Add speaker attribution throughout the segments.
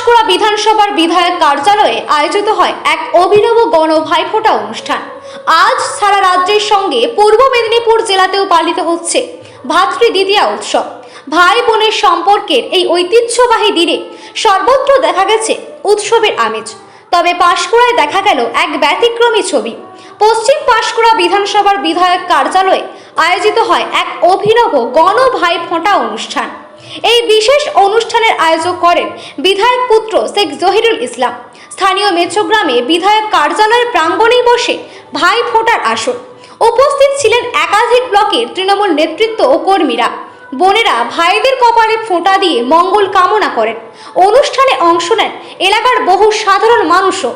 Speaker 1: পাঁশকুড়া বিধানসভার বিধায়ক কার্যালয়ে আয়োজিত হয় এক অভিনব গণ ভাইফোঁটা অনুষ্ঠান। আজ সারা রাজ্যের সঙ্গে পূর্ব মেদিনীপুর জেলাতেও পালিত হচ্ছে ভাতৃ দ্বিতীয়া উৎসব। ভাই বোনের সম্পর্কের এই ঐতিহ্যবাহী দিনে সর্বত্র দেখা গেছে উৎসবের আমেজ। তবে পাঁশকুড়ায় দেখা গেল এক ব্যতিক্রমী ছবি। পশ্চিম পাঁশকুড়া বিধানসভার বিধায়ক কার্যালয়ে আয়োজিত হয় এক অভিনব গণ ভাই ফোঁটা অনুষ্ঠান। এই বিশেষ অনুষ্ঠানের আয়োজক করেন বিধায়ক পুত্র শেখ জহিরুল ইসলাম। স্থানীয় মেচোগ্রামে বিধায়ক কার্যালয়ের প্রাঙ্গণেই বসে ভাই ফোঁটার আসর উপস্থিত ছিলেন একাধিক ব্লকের তৃণমূল নেতৃত্ব ও কর্মীরা। বোনেরা ভাইদের কপালে ফোঁটা দিয়ে মঙ্গল কামনা করেন। অনুষ্ঠানে অংশ নেন এলাকার বহু সাধারণ মানুষও।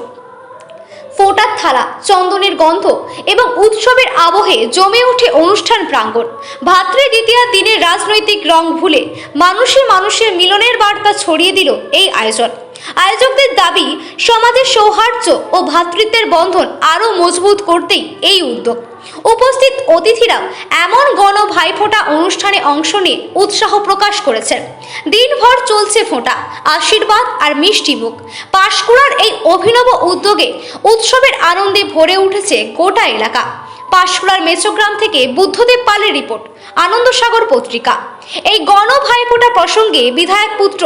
Speaker 1: ফোটার থালা, চন্দনের গন্ধ এবং উৎসবের আবহে জমে ওঠে অনুষ্ঠান প্রাঙ্গণ। ভাতৃ দ্বিতীয়ার দিনে রাজনৈতিক রং ভুলে মানুষে মানুষের মিলনের বার্তা ছড়িয়ে দিল এই আয়োজন। আয়োজকদের দাবি, সমাজের সৌহার্দ্য ও ভ্রাতৃত্বের বন্ধন আরও মজবুত করতেই এই উদ্যোগ। উপস্থিত অতিথিরা এমন গণ ভাইফোঁটা অনুষ্ঠানে অংশ নিয়ে উৎসাহ প্রকাশ করেছেন। দিনভর চলছে ফোঁটা, আশীর্বাদ আর মিষ্টি মুখ। পাশকুড়ার এই অভিনব উদ্যোগে উৎসবের আনন্দে ভরে উঠেছে গোটা এলাকা। পাশকুড়ার মেচোগ্রাম থেকে বুদ্ধদেব পালের রিপোর্ট, আনন্দসাগর পত্রিকা। এই গণ ভাইফোঁটা প্রসঙ্গে বিধায়ক পুত্র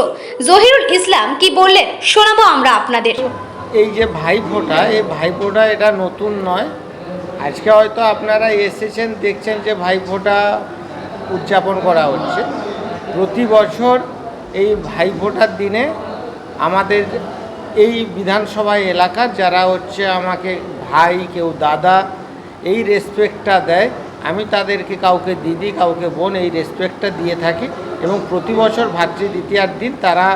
Speaker 1: জহিরুল ইসলাম কি বললেন, শোনাবো আমরা আপনাদের।
Speaker 2: এই যে ভাইফোঁটা, এই ভাইফোঁটা এটা নতুন নয়। আজকে হয়তো আপনারা এসেছেন, দেখছেন যে ভাইফোঁটা উদযাপন করা হচ্ছে। প্রতি বছর এই ভাইফোঁটার দিনে আমাদের এই বিধানসভা এলাকার যারা হচ্ছে আমাকে ভাই, কেউ দাদা, এই রেসপেক্টটা দেয়। আমি তাদেরকে কাউকে দিদি, কাউকে বোন এই রেসপেক্টটা দিয়ে থাকি এবং প্রতি বছর ভাতৃ দ্বিতীয়ার দিন তারা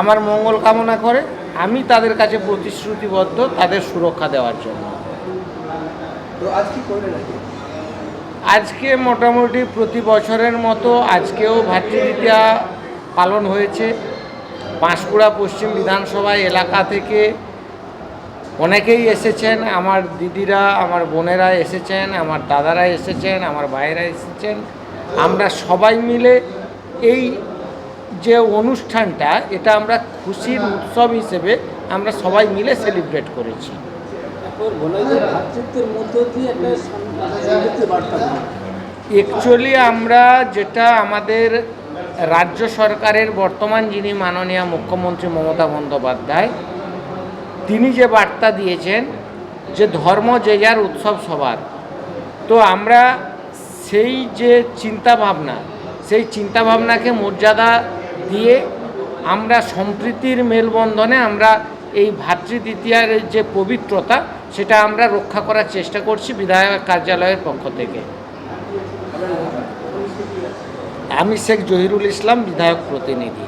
Speaker 2: আমার মঙ্গল কামনা করে। আমি তাদের কাছে প্রতিশ্রুতিবদ্ধ তাদের সুরক্ষা দেওয়ার জন্য।
Speaker 3: আজকে
Speaker 2: মোটামুটি প্রতি বছরের মতো আজকেও ভাতৃদ্বিতীয়া পালন হয়েছে। পাঁশকুড়া পশ্চিম বিধানসভা এলাকা থেকে অনেকেই এসেছেন, আমার দিদিরা, আমার বোনেরা এসেছেন, আমার দাদারা এসেছেন, আমার ভাইয়েরা এসেছেন। আমরা সবাই মিলে এই যে অনুষ্ঠানটা, এটা আমরা খুশির উৎসব হিসেবে আমরা সবাই মিলে সেলিব্রেট করেছি। অ্যাকচুয়ালি আমরা যেটা আমাদের রাজ্য সরকারের বর্তমান যিনি মাননীয় মুখ্যমন্ত্রী মমতা বন্দ্যোপাধ্যায়, তিনি যে বার্তা দিয়েছেন যে ধর্ম যে যার উৎসব সবার, তো আমরা সেই যে চিন্তা ভাবনা সেই চিন্তা ভাবনাকে মর্যাদা দিয়ে আমরা সম্প্রীতির মেলবন্ধনে আমরা এই ভাতৃদ্বিতীয়ার যে পবিত্রতা, সেটা আমরা রক্ষা করার চেষ্টা করছি বিধায়ক কার্যালয়ের পক্ষ থেকে। আমি শেখ জহিরুল ইসলাম, বিধায়ক প্রতিনিধি।